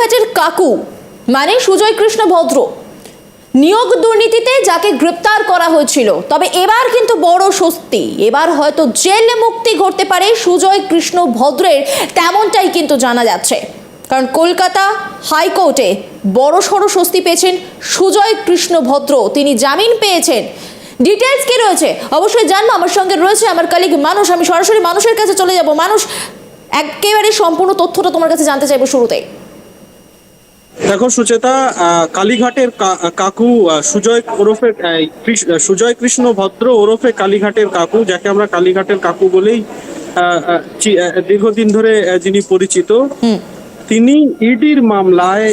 কালীঘাটের কাকু মানে সুজয় কৃষ্ণ ভদ্র, নিয়োগ দুর্নীতিতে যাকে গ্রেপ্তার করা হয়েছিল। তবে এবার কিন্তু বড় স্বস্তি। এবার হয়তো জেল মুক্তি ঘটতে পারে সুজয় কৃষ্ণ ভদ্রের, তেমনটাই কিন্তু জানা যাচ্ছে। কারণ কলকাতা হাইকোর্টে বড় সড়ো স্বস্তি পেয়েছেন সুজয় কৃষ্ণ ভদ্র। তিনি জামিন পেয়েছেন। ডিটেলস কি রয়েছে? অবশ্যই জানব। আমার সঙ্গে রয়েছে আমার কালিগ মানুষ। আমি সরাসরি মানুষের কাছে চলে যাব। মানুষ, একেবারে সম্পূর্ণ তথ্যটা তোমার কাছে জানতে চাইব শুরুতেই দেখো সুচেতা কালীঘাটের কাকু সুজয় ওরফে সুজয় কৃষ্ণ ভদ্র ওরফে কালীঘাটের কাকু যাকে আমরা কালীঘাটের কাকু বলেই দীর্ঘদিন ধরে যিনি পরিচিত তিনি ইডির মামলায়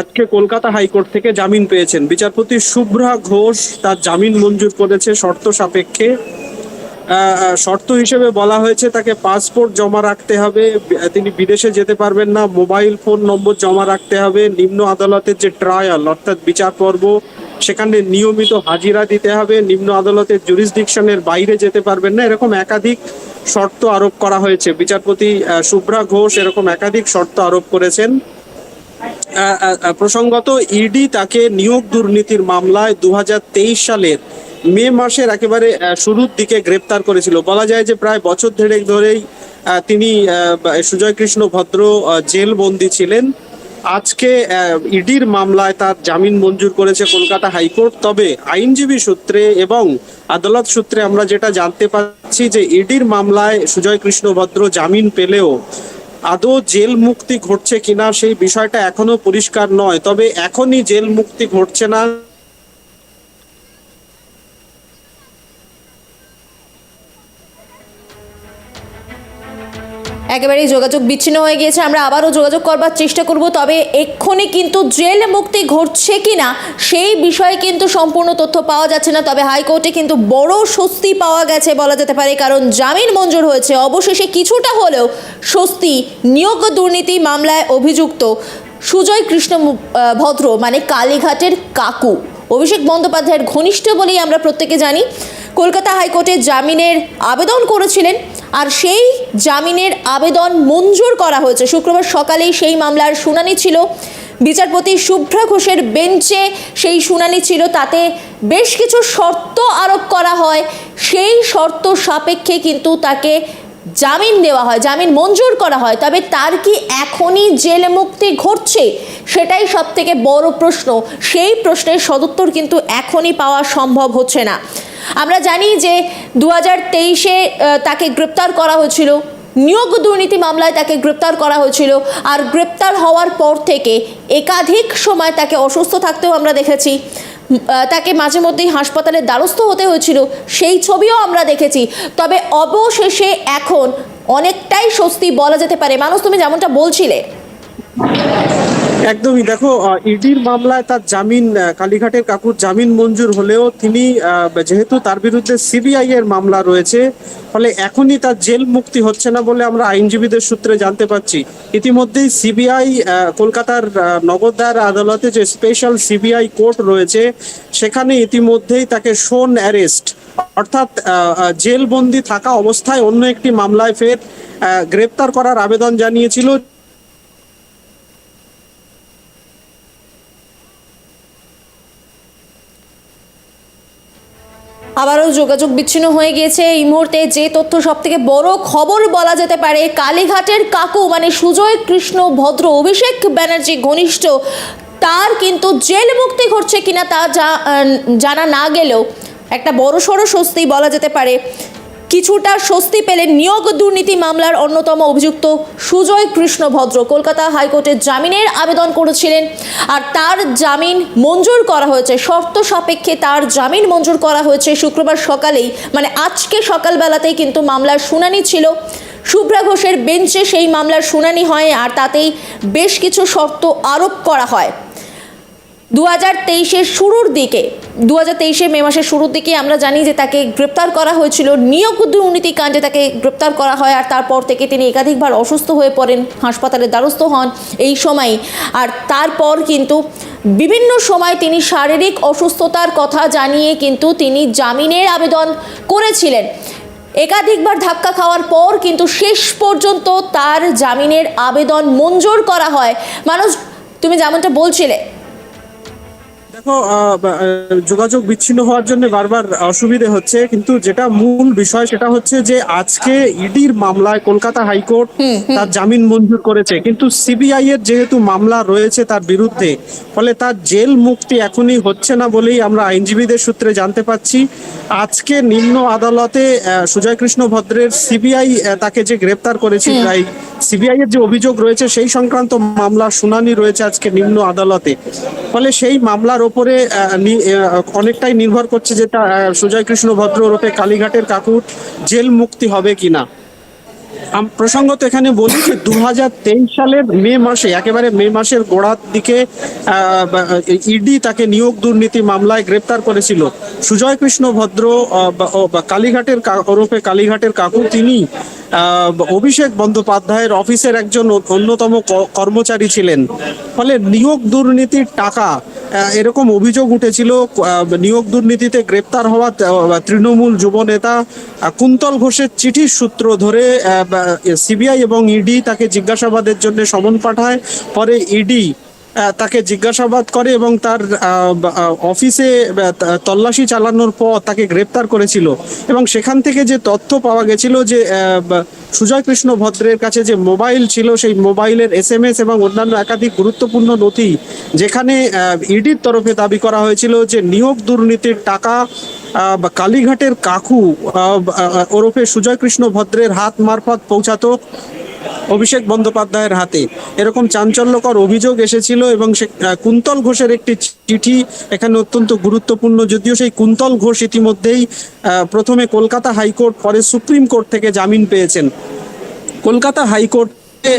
আজকে কলকাতা হাইকোর্ট থেকে জামিন পেয়েছেন। বিচারপতি শুভ্রা ঘোষ তার জামিন মঞ্জুর করেছে শর্ত সাপেক্ষে। শর্ত হিসেবে বলা হয়েছে তাকে পাসপোর্ট জমা রাখতে হবে। তিনি বিদেশে যেতে পারবেন না। মোবাইল ফোন নম্বর জমা রাখতে হবে। নিম্ন আদালতের যে ট্রায়াল অর্থাৎ বিচার পর্ব, সেখানে নিয়মিত হাজিরা দিতে হবে। নিম্ন আদালতের জুরিসডিকশনের বাইরে যেতে পারবেন না। এরকম একাধিক শর্ত আরোপ করা হয়েছে। বিচারপতি শুভ্রা ঘোষ এরকম একাধিক শর্ত আরোপ করেছেন। প্রসঙ্গত ইডি তাকে নিয়োগ দুর্নীতির মামলায় দু হাজার তেইশ সালের মে মাসের একেবারে শুরুর দিকে গ্রেপ্তার করেছিল। বলা যায় যে প্রায় বছর দেড়েক ধরেই তিনি সুজয় কৃষ্ণ ভদ্র আহ, জেল বন্দী ছিলেন। আজকে ইডির মামলায় তার জামিন মঞ্জুর করেছে কলকাতা হাইকোর্ট। তবে আইনজীবী সূত্রে এবং আদালত সূত্রে আমরা যেটা জানতে পারছি যে ইডির মামলায় সুজয় কৃষ্ণ ভদ্র জামিন পেলেও আদৌ জেল মুক্তি ঘটছে কিনা সেই বিষয়টা এখনও পরিষ্কার নয়। তবে এখনই জেল মুক্তি ঘটছে না। একেবারেই যোগাযোগ বিচ্ছিন্ন হয়ে গিয়েছে। আমরা আবারও যোগাযোগ করবার চেষ্টা করব, তবে এক্ষুনি কিন্তু জেল মুক্তি ঘটছে কিনা সেই বিষয়ে কিন্তু সম্পূর্ণ তথ্য পাওয়া যাচ্ছে না। তবে হাইকোর্টে কিন্তু বড় স্বস্তি পাওয়া গেছে বলা যেতে পারে, কারণ জামিন মঞ্জুর হয়েছে। অবশেষে কিছুটা হলেও স্বস্তি নিয়োগ দুর্নীতি মামলায় অভিযুক্ত সুজয় কৃষ্ণ ভদ্র মানে কালীঘাটের কাকু, অভিষেক বন্দ্যোপাধ্যায়ের ঘনিষ্ঠ বলেই আমরা প্রত্যেকে জানি। কলকাতা হাইকোর্টে জামিনের আবেদন করেছিলেন আর সেই জামিনের আবেদন মঞ্জুর করা হয়েছে। শুক্রবার সকালেই সেই মামলার শুনানি ছিল। বিচারপতি শুভ্রা ঘোষের বেঞ্চে সেই শুনানি ছিল। তাতে বেশ কিছু শর্ত আরোপ করা হয়। সেই শর্ত সাপেক্ষে কিন্তু তাকে জামিন দেওয়া হয়, জামিন মঞ্জুর করা হয়, তবে তার কি এখনই জেল মুক্তি ঘটছে? সেটাই সব থেকে বড় প্রশ্ন। সেই প্রশ্নের সদুত্তর কিন্তু এখনই পাওয়া সম্ভব হচ্ছে না। আমরা জানি যে দু হাজার তেইশে তাকে গ্রেপ্তার করা হয়েছিল। নিয়োগ দুর্নীতি মামলায় তাকে গ্রেপ্তার করা হয়েছিল। আর গ্রেপ্তার হওয়ার পর থেকে একাধিক সময় তাকে অসুস্থ থাকতেও আমরা দেখেছি। তাকে মাঝে মধ্যেই হাসপাতালে দ্বারস্থ হতে হয়েছিল, সেই ছবিও আমরা দেখেছি। তবে অবশেষে এখন অনেকটাই স্বস্তি বলা যেতে পারে। মানুষ তুমি যেমনটা বলছিলে। একদমই। দেখো ইডির মামলায় তার জামিন কালীঘাটের কাকুর জামিন মঞ্জুর হলেও তিনি যেহেতু তার বিরুদ্ধে সিবিআই এর মামলা রয়েছে ফলে এখনই তার জেল মুক্তি হচ্ছে না বলে আমরা আইনজীবীদের সূত্রে জানতে পারছি। ইতিমধ্যেই সিবিআই কলকাতার আহ, নগরদার আদালতে যে স্পেশাল সিবিআই কোর্ট রয়েছে সেখানে ইতিমধ্যেই তাকে শোন অ্যারেস্ট অর্থাৎ জেলবন্দি থাকা অবস্থায় অন্য একটি মামলায় ফের গ্রেপ্তার করার আবেদন জানিয়েছিল। আবারও যোগাযোগ বিচ্ছিন্ন হয়ে গিয়েছে। এই মুহূর্তে যে তথ্য সব থেকে বড় খবর বলা যেতে পারে, কালীঘাটের কাকু মানে সুজয় কৃষ্ণ ভদ্র অভিষেক ব্যানার্জি ঘনিষ্ঠ, তার কিন্তু জেল মুক্তি ঘটছে কিনা তা জানা না গেলেও একটা বড় সড়ো স্বস্তি বলা যেতে পারে। কিছুটা স্বস্তি পেলেন নিয়োগ দুর্নীতি মামলার অন্যতম অভিযুক্ত সুজয় কৃষ্ণ ভদ্র কলকাতা হাইকোর্টে জামিনের আবেদন করেছিলেন আর তার জামিন মঞ্জুর করা হয়েছে। শর্ত সাপেক্ষে তার জামিন মঞ্জুর করা হয়েছে শুক্রবার সকালেই। মানে আজকে সকালবেলাতেই কিন্তু মামলার শুনানি ছিল। শুভ্রা ঘোষের বেঞ্চে সেই মামলার শুনানি হয় আর তাতেই বেশ কিছু শর্ত আরোপ করা হয়। দু হাজার তেইশের শুরুর দিকে দু হাজার তেইশে মে মাসের শুরুর দিকে আমরা জানি যে তাকে গ্রেপ্তার করা হয়েছিল। নিয়োগ দুর্নীতি কাণ্ডে তাকে গ্রেপ্তার করা হয় আর তারপর থেকে তিনি একাধিকবার অসুস্থ হয়ে পড়েন, হাসপাতালে দ্বারস্থ হন এই সময়। আর তারপর কিন্তু বিভিন্ন সময় তিনি শারীরিক অসুস্থতার কথা জানিয়ে কিন্তু তিনি জামিনের আবেদন করেছিলেন। একাধিকবার ধাক্কা খাওয়ার পর কিন্তু শেষ পর্যন্ত তার জামিনের আবেদন মঞ্জুর করা হয়। মানুষ, তুমি যেমনটা বলছিলে দেখো যোগাযোগ বিচ্ছিন্ন হওয়ার জন্য বারবার অসুবিধে হচ্ছে কিন্তু যেটা মূল বিষয় সেটা হচ্ছে যে আজকে ইডির মামলায় কলকাতা হাইকোর্ট তার জামিন মঞ্জুর করেছে। কিন্তু সিবিআই এর যেহেতু মামলা রয়েছে তার বিরুদ্ধে ফলে তার জেল মুক্তি এখনই হচ্ছে না বলেই আমরা আইনজীবীদের সূত্রে জানতে পাচ্ছি। আজকে নিম্ন আদালতে সুজয় কৃষ্ণ ভদ্রের সিবিআই তাকে যে গ্রেপ্তার করেছিল এই সিবিআই এর যে অভিযোগ রয়েছে সেই সংক্রান্ত মামলার শুনানি রয়েছে আজকে নিম্ন আদালতে। ফলে সেই মামলার ওপরে অনেকটাই নির্ভর করছে যে সুজয় কৃষ্ণ ভদ্র ওরফে কালীঘাটের কাকুর জেল মুক্তি হবে কিনা। প্রসঙ্গত এখানে বলি যে দু হাজার তেইশ সালের মে মাসে, একেবারে মে মাসের গোড়ার দিকে ইডি তাকে নিয়োগ দুর্নীতি মামলায় গ্রেপ্তার করেছিল। সুজয় কৃষ্ণ ভদ্র কালীঘাটের ওরফে কালীঘাটের কাকু, তিনি অভিষেক বন্দ্যোপাধ্যায়ের অফিসের একজন অন্যতম কর্মচারী ছিলেন। ফলে নিয়োগ দুর্নীতির টাকা এরকম অভিযোগ উঠেছিল নিয়োগ দুর্নীতিতে গ্রেপ্তার হওয়া তৃণমূল যুব নেতা কুন্তল ঘোষের চিঠির সূত্র ধরে সিবিআই এবং ইডি তাকে জিজ্ঞাসাবাদের জন্য সমন পাঠায়। পরে ইডি তাকে জিজ্ঞাসাবাদ করে এবং তার অফিসে তল্লাশি চালানোর পর তাকে গ্রেপ্তার করেছিল। এবং সেখান থেকে যে তথ্য পাওয়া গেছিল যে সুজয় কৃষ্ণ ভদ্রের কাছে যে মোবাইল ছিল, সেই মোবাইলের এস এম এস এবং অন্যান্য একাধিক গুরুত্বপূর্ণ নথি, যেখানে ইডির তরফে দাবি করা হয়েছিল যে নিয়োগ দুর্নীতির টাকা কালীঘাটের কাকু ওরফে সুজয় কৃষ্ণ ভদ্রের হাত মারফত পৌঁছাতো। অভিষেক বন্দ্যোপাধ্যায়ের হাতে। এরকম চাঞ্চল্যকর অভিযোগ এসেছিল এবং সে কুন্তল ঘোষের একটি চিঠি এখানে অত্যন্ত গুরুত্বপূর্ণ, যদিও সেই কুন্তল ঘোষ ইতিমধ্যেই প্রথমে কলকাতা হাইকোর্ট, পরে সুপ্রিম কোর্ট থেকে জামিন পেয়েছেন। কলকাতা হাইকোর্টে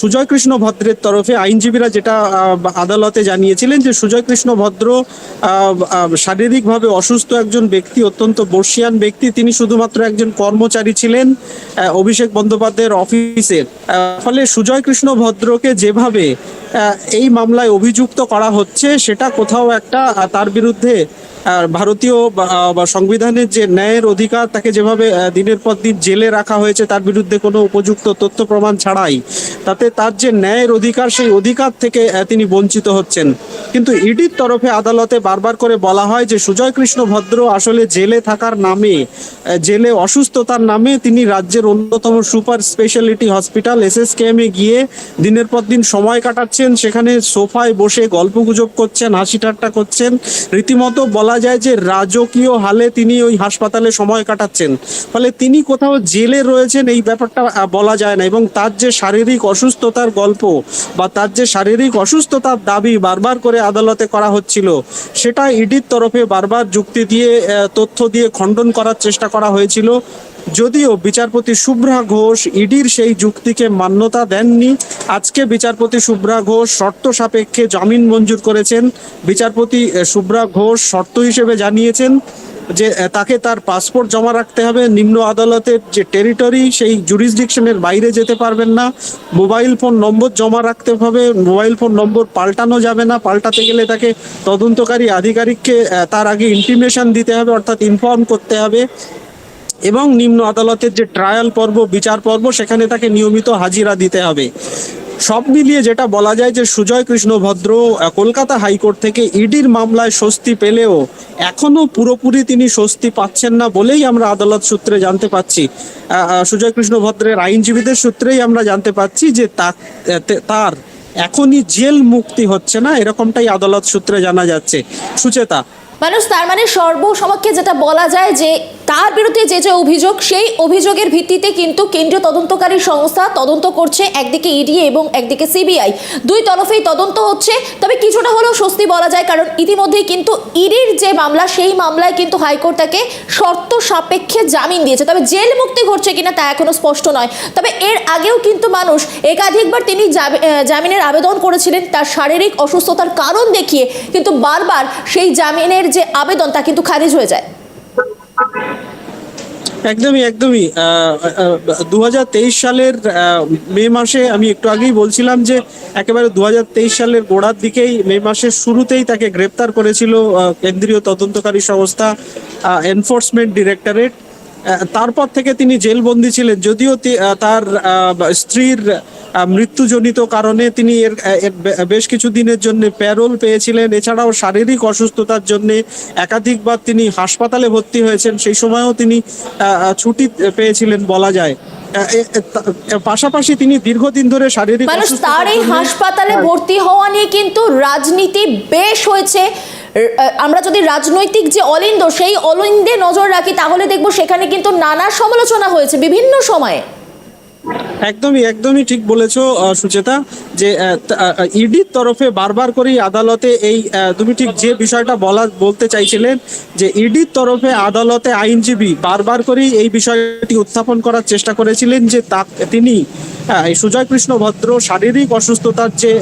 সুজয় কৃষ্ণ ভদ্রের তরফে আইনজীবীরা যেটা আদালতে জানিয়েছিলেন যে সুজয় কৃষ্ণ ভদ্র শারীরিকভাবে অসুস্থ একজন ব্যক্তি, অত্যন্ত বর্ষিয়ান ব্যক্তি, তিনি শুধুমাত্র একজন কর্মচারী ছিলেন অভিষেক বন্দ্যোপাধ্যায়ের অফিসের। ফলে সুজয় কৃষ্ণ ভদ্রকে যেভাবে এই মামলায় অভিযুক্ত করা হচ্ছে, সেটা কোথাও একটা তার বিরুদ্ধে ভারতীয় সংবিধানের যে ন্যায়ের অধিকার, তাকে যেভাবে দিনের পর দিন জেলে রাখা হয়েছে, তার বিরুদ্ধে কোনো উপযুক্ত তথ্য প্রমাণ ছাড়াই, তাতে তার যে ন্যায়ের অধিকার, সেই অধিকার থেকে তিনি বঞ্চিত হচ্ছেন। কিন্তু ইডির তরফে আদালতে বারবার করে বলা হয় যে, সুজয় কৃষ্ণ ভদ্র আসলে জেলে থাকার নামে জেলে অসুস্থতার নামে তিনি রাজ্যের অন্যতম সুপার স্পেশালিটি হসপিটাল, এসএসকেএম এ গিয়ে দিনের পর দিন সময় কাটাচ্ছেন। সেখানে সোফায় বসে গল্প গুজব করছেন হাসি ঠাট্টা করছেন। রীতিমতো বলা যায় যে রাজকীয় হালে তিনি ওই হাসপাতালে সময় কাটাচ্ছেন। ফলে তিনি কোথাও জেলে রয়েছেন এই ব্যাপারটা বলা যায় না। এবং তার যে শারীরিক অসুস্থতার গল্প বা তার যে শারীরিক অসুস্থতার দাবি বারবার করে আদালতে করা হচ্ছিল, সেটা ইডির তরফে বারবার যুক্তি দিয়ে তথ্য দিয়ে খণ্ডন করার চেষ্টা করা হয়েছিল। যদিও বিচারপতি শুভ্রা ঘোষ ইডির সেই যুক্তিকে মান্যতা দেননি, আজকে বিচারপতি শুভ্রা ঘোষ শর্ত সাপেক্ষে জামিন মঞ্জুর করেছেন। বিচারপতি শুভ্রা ঘোষ শর্ত হিসেবে জানিয়েছেন যে তাকে তার পাসপোর্ট জমা রাখতে হবে। নিম্ন আদালতের যে টেরিটরি, সেই জুরিসডিকশনের বাইরে যেতে পারবেন না। মোবাইল ফোন নম্বর জমা রাখতে হবে। মোবাইল ফোন নম্বর পাল্টানো যাবে না। পাল্টাতে গেলে তাকে তদন্তকারী আধিকারিককে তার আগে ইন্টিমেশন দিতে হবে, অর্থাৎ ইনফর্ম করতে হবে। এবং নিম্ন আদালতের যে ট্রায়াল পর্ব, বিচার পর্ব, সেখানে তাকে নিয়মিত হাজিরা দিতে হবে। সব মিলিয়ে যেটা বলা যায় যে সুজয় কৃষ্ণ ভদ্র কলকাতা হাইকোর্ট থেকে ইডির মামলায় স্বস্তি পেলেও এখনও পুরোপুরি তিনি স্বস্তি পাচ্ছেন না বলেই আমরা আদালত সূত্রে জানতে পাচ্ছি। সুজয় কৃষ্ণ ভদ্রের আইনজীবীদের সূত্রেই আমরা জানতে পাচ্ছি যে তার এখনই জেল মুক্তি হচ্ছে না, এরকমটাই আদালত সূত্রে জানা যাচ্ছে। সুচেতা মানুষ তার মানে সর্বসমক্ষে যেটা বলা যায় যে তার বিরুদ্ধে যে যে অভিযোগ, সেই অভিযোগের ভিত্তিতে কিন্তু কেন্দ্রীয় তদন্তকারী সংস্থা তদন্ত করছে একদিকে ইডি এবং একদিকে সিবিআই দুই তরফেই তদন্ত হচ্ছে, তবে কিছুটা হলেও স্বস্তি বলা যায় কারণ ইতিমধ্যেই কিন্তু ইডির যে মামলা, সেই মামলায় কিন্তু হাইকোর্ট তাকে শর্ত সাপেক্ষে জামিন দিয়েছে। তবে জেল মুক্তি ঘটছে কিনা তা এখনও স্পষ্ট নয়। তবে এর আগেও কিন্তু মানুষ একাধিকবার তিনি জামি- জামিনের আবেদন করেছিলেন। তার শারীরিক অসুস্থতার কারণ দেখিয়ে কিন্তু বারবার সেই জামিনের যে আবেদন তা কিন্তু খারিজ হয়ে যায়। একদমই একদমই। দুহাজার তেইশ সালের মে মাসে আমি একটু আগেই বলছিলাম যে একেবারে দুহাজার তেইশ সালের গোড়ার দিকেই মে মাসের শুরুতেই তাকে গ্রেপ্তার করেছিল কেন্দ্রীয় তদন্তকারী সংস্থা এনফোর্সমেন্ট ডিরেক্টরেট। তারপর থেকে তিনি জেলবন্দি ছিলেন, যদিও তার স্ত্রীর মৃত্যুজনিত কারণে তিনি এর বেশ কিছু দিনের জন্য প্যারোল পেয়েছিলেন। এছাড়াও শারীরিক অসুস্থতার জন্য একাধিকবার তিনি হাসপাতালে ভর্তি হয়েছেন। সেই সময়ও তিনি ছুটি পেয়েছিলেন বলা যায়। পাশাপাশি তিনি দীর্ঘদিন ধরে শারীরিক মানুষ তার এই হাসপাতালে ভর্তি হওয়া নিয়ে কিন্তু রাজনীতি বেশ হয়েছে। আমরা যদি রাজনৈতিক যে অলিন্দ সেই অলিন্দে নজর রাখি তাহলে দেখব সেখানে কিন্তু নানা সমালোচনা হয়েছে বিভিন্ন সময়ে। একদমই একদমই ঠিক বলেছ সুচেতা, যে ইডির তরফে বারবার করেই আদালতে এই তুমি ঠিক যে বিষয়টা বলা, বলতে চাইছিলেন, যে ইডির তরফে আদালতে আইনজীবী বারবার করেই এই বিষয়টি উত্থাপন করার চেষ্টা করেছিলেন, যে তা, তিনি সুজয় কৃষ্ণ ভদ্র শারীরিক অসুস্থতার যে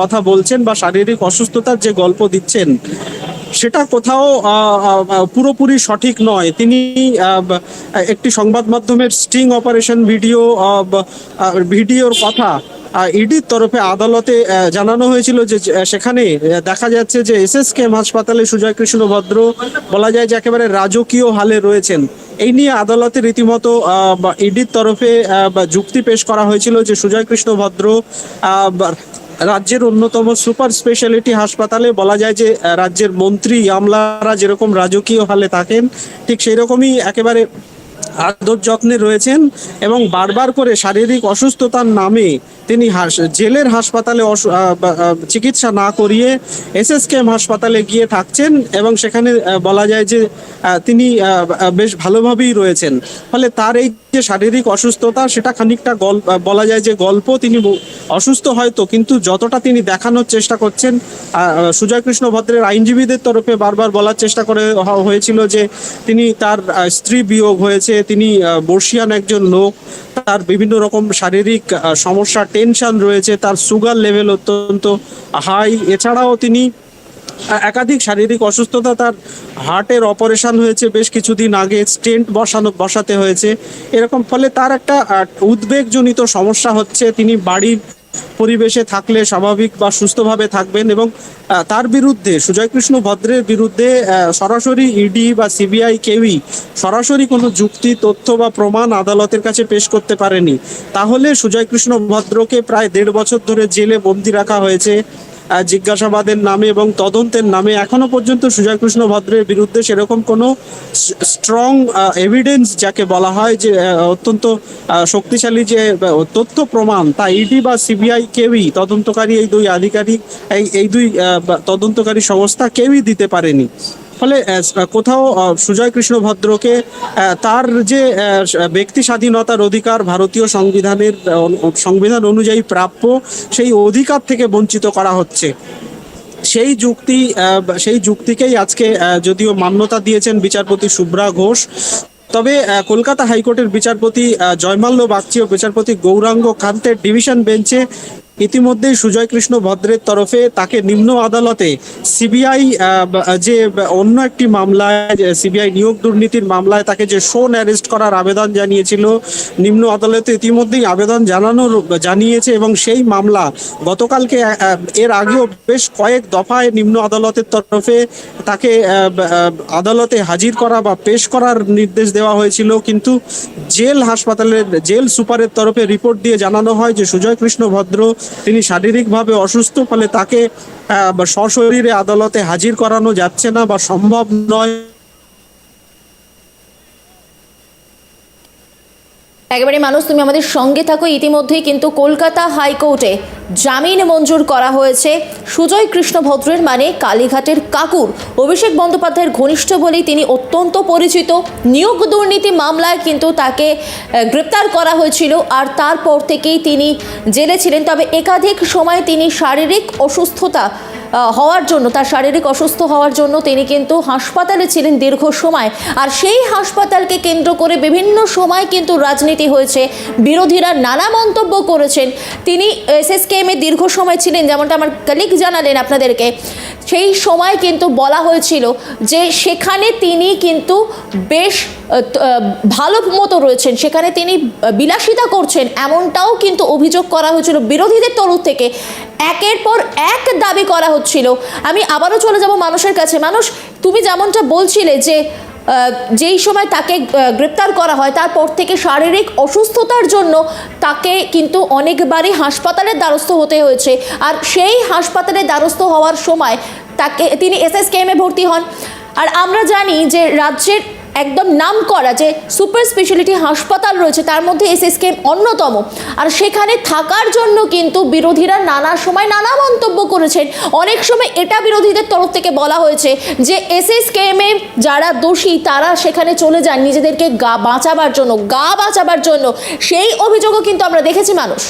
কথা বলছেন বা শারীরিক অসুস্থতার যে গল্প দিচ্ছেন সেটা কোথাও পুরোপুরি সঠিক নয়। তিনি একটি সংবাদ মাধ্যমের স্টিং অপারেশন ভিডিও ভিডিওর কথা ইডির তরফে আদালতে জানানো হয়েছিল যে সেখানে দেখা যাচ্ছে যে এস এস কেম হাসপাতালে সুজয় কৃষ্ণ ভদ্র বলা যায় যে, একেবারে রাজকীয় হালে রয়েছেন। এই নিয়ে আদালতে রীতিমতো ইডির তরফে যুক্তি পেশ করা হয়েছিল যে, সুজয় কৃষ্ণ ভদ্র রাজ্যের অন্যতম সুপার স্পেশালিটি হাসপাতালে বলা যায় যে রাজ্যের মন্ত্রী আমলারা যেরকম রাজকীয় হালে থাকেন, ঠিক সেই রকমই একেবারে আদর যত্নে রয়েছেন এবং বারবার করে শারীরিক অসুস্থতার নামে তিনি জেলের হাসপাতালে চিকিৎসা না করিয়ে এসএসকেএম হাসপাতালে গিয়ে থাকছেন এবং সেখানে বলা যায় যে তিনি বেশ ভালোভাবেই রয়েছেন। ফলে তার এই যে শারীরিক অসুস্থতা, সেটা খানিকটা গল্প বলা যায় যে গল্প তিনি অসুস্থ হয়তো, কিন্তু যতটা তিনি দেখানোর চেষ্টা করছেন সুজয় কৃষ্ণ ভদ্রের আইনজীবীদের তরফে বারবার বলার চেষ্টা করে হয়েছিল যে তিনি তার স্ত্রী বিয়োগ হয়েছে, তিনি বর্ষিয়ান একজন লোক, তার বিভিন্ন রকম শারীরিক সমস্যা, টেনশন রয়েছে, তার সুগার লেভেল অত্যন্ত হাই। এছাড়াও তিনি একাধিক শারীরিক অসুস্থতা তার হার্টের অপারেশন হয়েছে, বেশ কিছুদিন আগে স্টেন্ট বসানো বসাতে হয়েছে। এরকম ফলে তার একটা উদ্বেগজনিত সমস্যা হচ্ছে। তিনি বাড়ির পরিবেশে থাকলে স্বাভাবিক বা সুস্থভাবে থাকবেন এবং তার বিরুদ্ধে সুজয় কৃষ্ণ ভদ্রের বিরুদ্ধে সরাসরি ইডি বা সিবিআই কেউই সরাসরি কোনো যুক্তি, তথ্য বা প্রমাণ আদালতের কাছে পেশ করতে পারেনি। তাহলে সুজয় কৃষ্ণ ভদ্রকে প্রায় দেড় বছর ধরে জেলে বন্দি রাখা হয়েছে। জিজ্ঞাসাবাদের নামে এবং তদন্তের নামে এখনও পর্যন্ত সুজয় কৃষ্ণ ভদ্রের বিরুদ্ধে সেরকম কোনো স্ট্রং এভিডেন্স যাকে বলা হয় যে অত্যন্ত শক্তিশালী যে তথ্য প্রমাণ, তা ইডি বা সিবিআই কেউই তদন্তকারী এই দুই আধিকারিক, এই এই দুই তদন্তকারী সংস্থা কেউই দিতে পারেনি। ফলে কোথাও সুজয় কৃষ্ণ ভদ্রকে তার যে ব্যক্তি স্বাধীনতার অধিকার ভারতীয় সংবিধানের সংবিধান অনুযায়ী প্রাপ্য, সেই অধিকার থেকে বঞ্চিত করা হচ্ছে। সেই যুক্তি সেই যুক্তিকেই আজকে যদিও মান্যতা দিয়েছেন বিচারপতি শুভ্রা ঘোষ, তবে কলকাতা হাইকোর্টের বিচারপতি জয়মাল্য বাগচি ও বিচারপতি গৌরাঙ্গ কান্তের ডিভিশন বেঞ্চে ইতিমধ্যেই সুজয় কৃষ্ণ ভদ্রের তরফে তাকে নিম্ন আদালতে সিবিআই যে অন্য একটি মামলায় সিবিআই নিয়োগ দুর্নীতির মামলায় তাকে যে শোন অ্যারেস্ট করার আবেদন জানিয়েছিল, নিম্ন আদালতে ইতিমধ্যেই আবেদন জানানোর জানিয়েছে এবং সেই মামলা গতকালকে এর আগেও বেশ কয়েক দফায় নিম্ন আদালতের তরফে তাকে আদালতে হাজির করা বা পেশ করার নির্দেশ দেওয়া হয়েছিল। কিন্তু জেল হাসপাতালের, জেল সুপারের তরফে রিপোর্ট দিয়ে জানানো হয় যে সুজয় কৃষ্ণ ভদ্র তিনি শারীরিকভাবে অসুস্থ ফলে তাকে সশরীরে আদালতে হাজির করানো যাচ্ছে না বা সম্ভব নয়। একেবারে মানুষ, তুমি আমাদের সঙ্গে থাকো। ইতিমধ্যেই কিন্তু কলকাতা হাইকোর্টে জামিন মঞ্জুর করা হয়েছে। সুজয় কৃষ্ণ ভদ্রের মানে কালীঘাটের কাকুর। অভিষেক বন্দ্যোপাধ্যায়ের ঘনিষ্ঠ বলেই তিনি অত্যন্ত পরিচিত। নিয়োগ দুর্নীতি মামলায় কিন্তু তাকে গ্রেপ্তার করা হয়েছিল। আর তারপর থেকেই তিনি জেলে ছিলেন। তবে একাধিক সময় তিনি শারীরিক অসুস্থতা হওয়ার জন্য, তার শারীরিক অসুস্থ হওয়ার জন্য তিনি কিন্তু হাসপাতালে ছিলেন দীর্ঘ সময়। আর সেই হাসপাতালকে কেন্দ্র করে বিভিন্ন সময় কিন্তু রাজনীতি হয়েছে। বিরোধীরা নানা মন্তব্য করেছেন। তিনি এসএসকেএম দীর্ঘ সময় ছিলেন, যেমনটা আমার কলিগ জানালেন আপনাদেরকে। সেই সময় কিন্তু বলা হয়েছিল যে সেখানে তিনি কিন্তু বেশ ভালো মতো রয়েছেন। সেখানে তিনি বিলাসিতা করছেন। এমনটাও কিন্তু অভিযোগ করা হয়েছিল বিরোধীদের তরফ থেকে। একের পর এক দাবি করা হচ্ছিল। আমি আবারও চলে যাব মানুষের কাছে। মানুষ, তুমি যেমনটা বলছিলে যে যেই সময় তাকে গ্রেপ্তার করা হয়, তারপর থেকে শারীরিক অসুস্থতার জন্য তাকে কিন্তু অনেকবারই হাসপাতালের দ্বারস্থ হতে হয়েছে। আর সেই হাসপাতালের দ্বারস্থ হওয়ার সময় তাকে, তিনি এসএসকেএমে ভর্তি হন। আর আমরা জানি যে রাজ্যের একদম নাম করা যে সুপার স্পেশালিটি হাসপাতাল রয়েছে, তার মধ্যে এসএসকেএম অন্যতম। আর সেখানে থাকার জন্য কিন্তু বিরোধীরা নানা সময় নানা মন্তব্য করেছেন। অনেক সময় এটা বিরোধীদের তরফ থেকে বলা হয়েছে যে এসএসকেএমে যারা দোষী, তারা সেখানে চলে যান নিজেদেরকে গা বাঁচাবার জন্য, গা বাঁচাবার জন্য। সেই অভিযোগও কিন্তু আমরা দেখেছি মানুষ।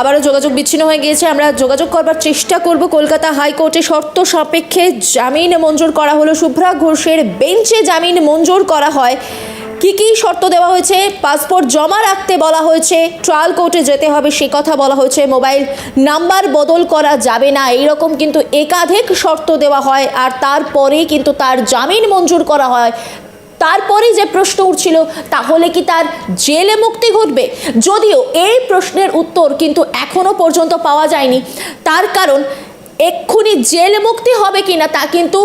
আবারও যোগাযোগ বিচ্ছিন্ন হয়ে গিয়েছে। আমরা যোগাযোগ করবার চেষ্টা করব। কলকাতা হাইকোর্টে শর্ত সাপেক্ষে জামিন মঞ্জুর করা হলো। শুভ্রা ঘোষের বেঞ্চে জামিন মঞ্জুর করা হয়। কি কি শর্ত দেওয়া হয়েছে? পাসপোর্ট জমা রাখতে বলা হয়েছে। ট্রায়াল কোর্টে যেতে হবে, সে কথা বলা হয়েছে। মোবাইল নাম্বার বদল করা যাবে না। এইরকম কিন্তু একাধিক শর্ত দেওয়া হয়। আর তারপরেই কিন্তু তার জামিন মঞ্জুর করা হয়। তারপরেই যে প্রশ্ন উঠছিল, তাহলে কি তার জেলে মুক্তি ঘটবে? যদিও এই প্রশ্নের উত্তর কিন্তু এখনও পর্যন্ত পাওয়া যায়নি। তার কারণ, এক্ষুনি জেল মুক্তি হবে কিনা তা কিন্তু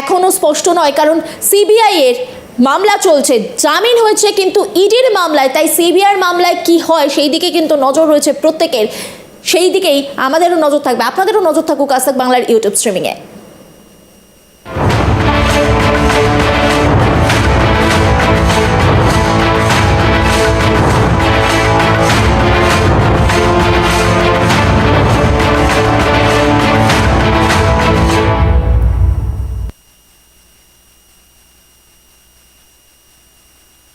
এখনও স্পষ্ট নয়, কারণ সিবিআইয়ের মামলা চলছে। জামিন হয়েছে কিন্তু ইডির মামলায়, তাই সিবিআইয়ের মামলায় কি হয় সেই দিকে কিন্তু নজর রয়েছে প্রত্যেকের। সেই দিকেই আমাদেরও নজর থাকবে। আপনাদেরও নজর থাকুক আজ বাংলার ইউটিউব স্ট্রিমিংয়ে।